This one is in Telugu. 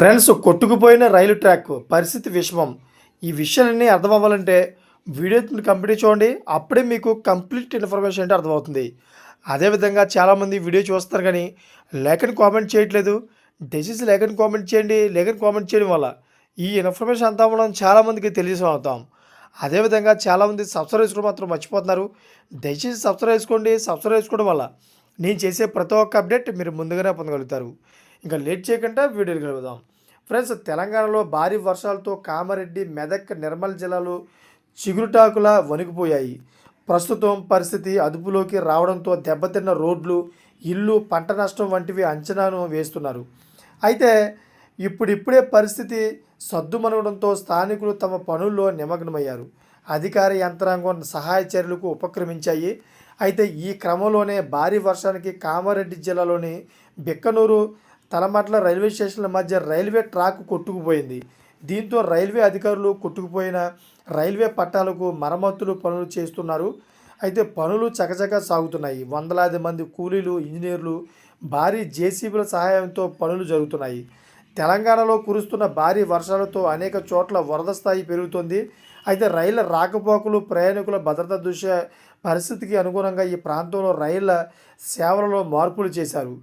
ఫ్రెండ్స్ కొట్టుకుపోయిన రైలు ట్రాక్ పరిస్థితి విషమం. ఈ విషయాలన్నీ అర్థం అవ్వాలంటే వీడియో కంప్లీట్ చూడండి. అప్పుడే మీకు కంప్లీట్ ఇన్ఫర్మేషన్ అంటే అర్థమవుతుంది. అదేవిధంగా చాలామంది వీడియో చూస్తారు కానీ లేఖని కామెంట్ చేయట్లేదు. డెసిస్ లేఖని కామెంట్ చేయండి. లేఖని కామెంట్ చేయడం వల్ల ఈ ఇన్ఫర్మేషన్ అంతా మనం చాలామందికి తెలియజేసి అదేవిధంగా చాలామంది సబ్స్క్రైబ్ చేసుకోవడం మాత్రం మర్చిపోతున్నారు. దయచేసి సబ్స్క్రైబ్ చేసుకోండి. సబ్స్క్రైబ్ చేసుకోవడం వల్ల నేను చేసే ప్రతి ఒక్క అప్డేట్ మీరు ముందుగానే పొందగలుగుతారు. ఇంకా లేట్ చేయకుండా వీడియోలు వెళ్దాం. ఫ్రెండ్స్ తెలంగాణలో భారీ వర్షాలతో కామారెడ్డి మెదక్ నిర్మల్ జిల్లాలు చిగురుటాకులా వణికిపోయాయి. ప్రస్తుతం పరిస్థితి అదుపులోకి రావడంతో దెబ్బతిన్న రోడ్లు ఇల్లు పంట నష్టం వంటివి అంచనాను వేస్తున్నారు. అయితే ఇప్పుడిప్పుడే పరిస్థితి సద్దుమనగడంతో స్థానికులు తమ పనుల్లో నిమగ్నమయ్యారు. అధికార యంత్రాంగం సహాయ చర్యలకు ఉపక్రమించాయి. అయితే ఈ క్రమంలోనే భారీ వర్షానికి కామారెడ్డి జిల్లాలోని బిక్కనూరు తలమట్ల రైల్వే స్టేషన్ల మధ్య రైల్వే ట్రాక్ కొట్టుకుపోయింది. దీంతో రైల్వే అధికారులు కొట్టుకుపోయిన రైల్వే పట్టాలకు మరమ్మతులు పనులు చేస్తున్నారు. అయితే పనులు చకచక సాగుతున్నాయి. వందలాది మంది కూలీలు ఇంజనీర్లు భారీ జేసీబీల సహాయంతో పనులు జరుగుతున్నాయి. తెలంగాణలో కురుస్తున్న భారీ వర్షాలతో అనేక చోట్ల వరద స్థాయి పెరుగుతుంది. అయితే రైళ్ళ రాకపోకలు ప్రయాణికుల భద్రత దృష్ట్యా పరిస్థితికి అనుగుణంగా ఈ ప్రాంతంలో రైళ్ళ సేవలలో మార్పులు చేశారు.